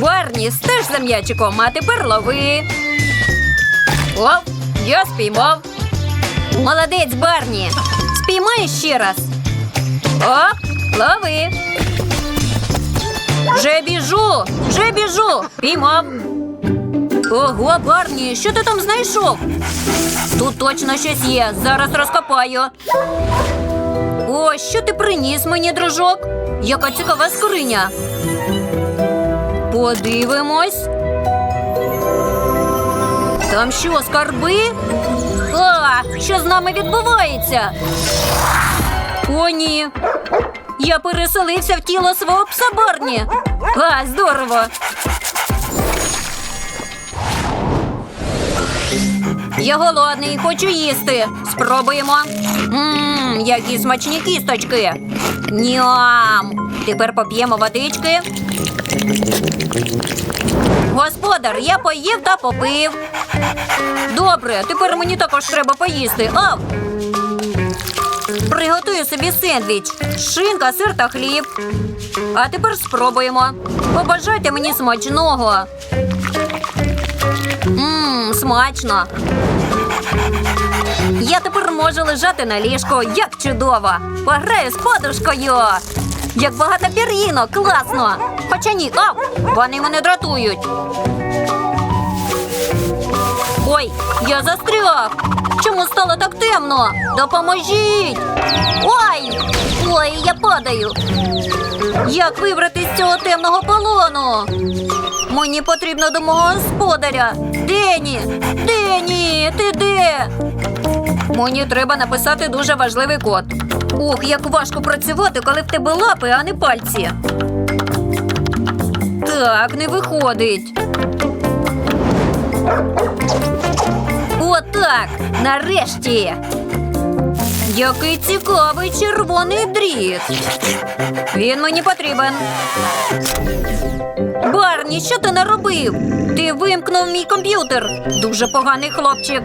Барні, стеж за м'ячиком, а тепер лови. Оп, я спіймав. Молодець, Барні. Спіймай ще раз. Оп, лови. Вже біжу, вже біжу. Піймав. Ого, Барні, що ти там знайшов? Тут точно щось є. Зараз розкопаю. О, що ти приніс мені, дружок? Яка цікава скриня. Подивимось. Там що, скарби? А, що з нами відбувається? О, ні. Я переселився в тіло свого пса Барні. А, здорово. Я голодний, хочу їсти. Спробуємо. Ммм, які смачні кісточки. Ням. Тепер поп'ємо водички. Господар, я поїв та попив. Добре, тепер мені також треба поїсти. Ав! Приготую собі сендвіч, шинка, сир та хліб. А тепер спробуємо. Побажайте мені смачного. Ммм, смачно. Я тепер можу лежати на ліжку, як чудово. Пограю з подушкою. Як багато пір'їнок, класно. Хоча ні, ау, вони мене дратують. Ой, я застряг. Чому стало так темно? Допоможіть. Ой! Ой, я падаю. Як вибрати з цього темного полону? Мені потрібно до мого господаря. Дені! Дені, ти де? Мені треба написати дуже важливий код. Ох, як важко працювати, коли в тебе лапи, а не пальці. Так, не виходить. Отак, нарешті. Який цікавий червоний дріт. Він мені потрібен. Барні, що ти наробив? Ти вимкнув мій комп'ютер. Дуже поганий хлопчик.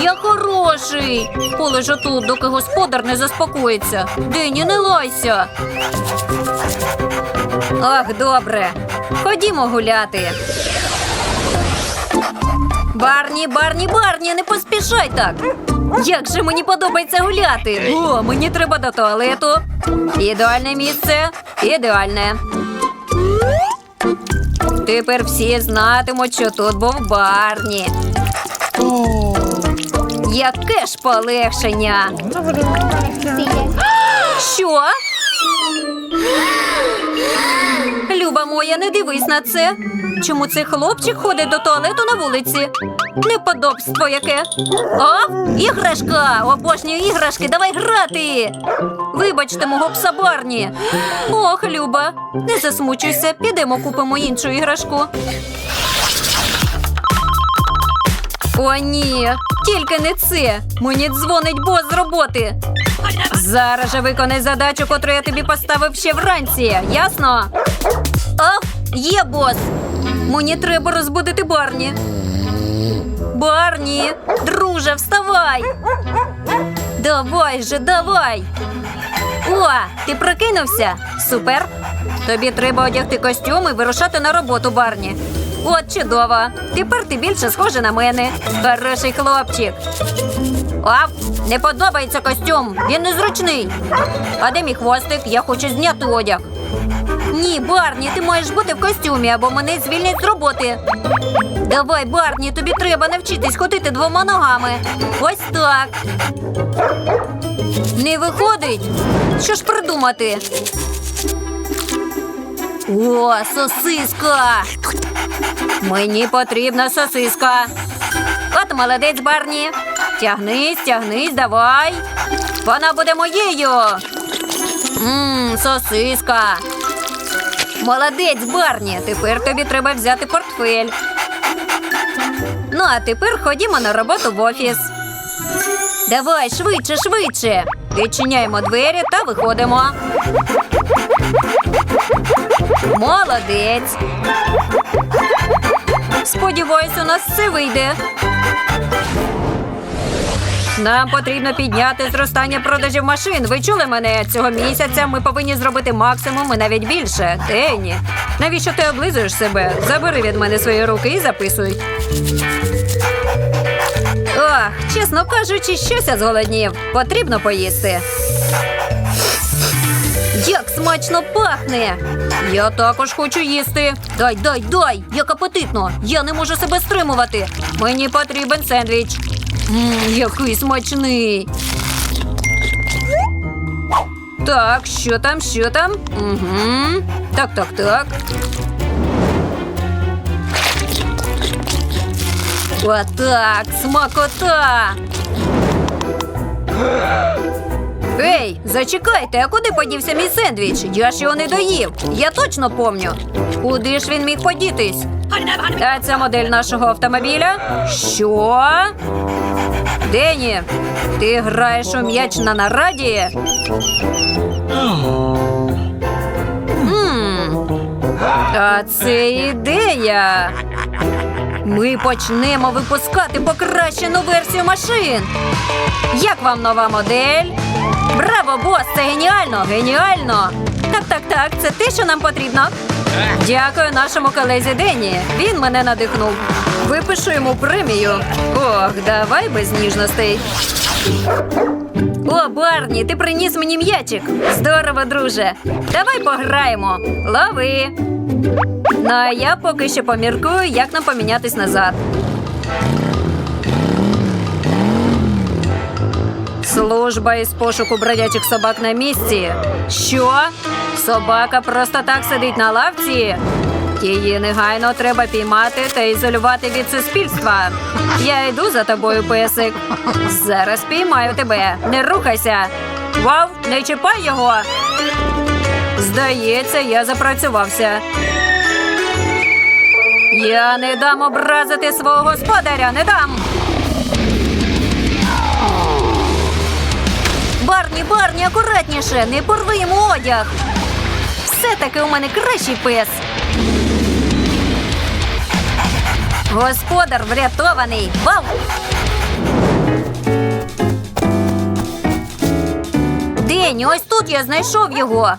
Я хороший. Полежу тут, доки господар не заспокоїться. Дині, не лайся. Ах, добре. Ходімо гуляти. Барні, Барні, Барні, не поспішай так. Як же мені подобається гуляти. О, мені треба до туалету. Ідеальне місце. Ідеальне. Тепер всі знатимуть, що тут був Барні. Яке ж полегшення. Що? Люба моя, не дивись на це. Чому цей хлопчик ходить до туалету на вулиці? Неподобство яке. А? Іграшка! Обожнюю іграшки, давай грати. Вибачте мого пса Барні. Ох, Люба, не засмучуйся, підемо купимо іншу іграшку. О, ні, тільки не це. Мені дзвонить бос з роботи. Зараз же виконай задачу, котру я тобі поставив ще вранці. Ясно? Ах, є бос. Мені треба розбудити Барні. Барні, друже, вставай. Давай же, давай. О, ти прокинувся? Супер. Тобі треба одягти костюм і вирушати на роботу, Барні. От чудово. Тепер ти більше схожа на мене. Хороший хлопчик. Ав, не подобається костюм. Він незручний. А де мій хвостик? Я хочу зняти одяг. Ні, Барні, ти маєш бути в костюмі, або мене звільнять з роботи. Давай, Барні, тобі треба навчитись ходити двома ногами. Ось так. Не виходить. Що ж придумати? О, сосиска. Мені потрібна сосиска. От молодець, Барні. Тягнись, тягнись, давай. Вона буде моєю. Мм, сосиска. Молодець, Барні. Тепер тобі треба взяти портфель. Ну, а тепер ходімо на роботу в офіс. Давай, швидше, швидше. Відчиняємо двері та виходимо. Молодець. Сподіваюсь, у нас все вийде. Нам потрібно підняти зростання продажів машин. Ви чули мене? Цього місяця ми повинні зробити максимум і навіть більше. Тені, навіщо ти облизуєш себе? Забери від мене свої руки і записуй. Ох, чесно кажучи, щось я зголоднів. Потрібно поїсти. Як смачно пахне! Я також хочу їсти. Дай, дай, дай! Як апетитно! Я не можу себе стримувати. Мені потрібен сендвіч. Мм, який смачний. Так, що там, що там? Угу. Так, так, так. Отак, смакота. Ей, зачекайте, а куди подівся мій сендвіч? Я ж його не доїв. Я точно помню. Куди ж він міг подітись? Та це модель нашого автомобіля. Що? Дені, ти граєш у м'яч на нараді? А це ідея. Ми почнемо випускати покращену версію машин. Як вам нова модель? Браво, бос! Це геніально! Геніально! Так, так, так, це те, що нам потрібно. Дякую нашому колезі Дені. Він мене надихнув. Випишу йому премію. Ох, давай без ніжностей. О, Барні, ти приніс мені м'ячик. Здорово, друже. Давай пограємо. Лови. Ну а я поки що поміркую, як нам помінятись назад. Служба із пошуку бродячих собак на місці. Що? Собака просто так сидить на лавці? Її негайно треба піймати та ізолювати від суспільства. Я йду за тобою, песик. Зараз піймаю тебе. Не рухайся. Вау, не чіпай його. Здається, я запрацювався. Я не дам образити свого господаря, не дам. Барні, барні, акуратніше, не порви йому одяг. Все-таки у мене кращий пес. Господар врятований. Вау! День, ось тут я знайшов його.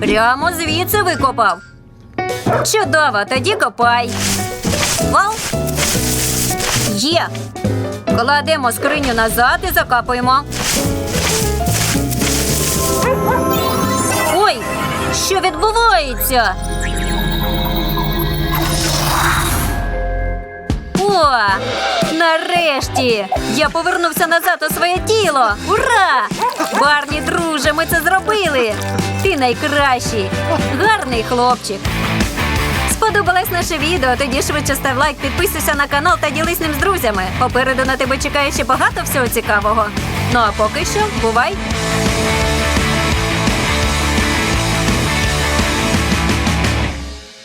Прямо звідси викопав. Чудово, тоді копай. Вау! Є. Кладемо скриню назад і закапуємо. Ой, що відбувається? Нарешті! Я повернувся назад у своє тіло. Ура! Барні, друже, ми це зробили. Ти найкращий, гарний хлопчик. Сподобалось наше відео? Тоді швидше став лайк, підписуйся на канал та ділись ним з друзями. Попереду на тебе чекає ще багато всього цікавого. Ну а поки що, бувай!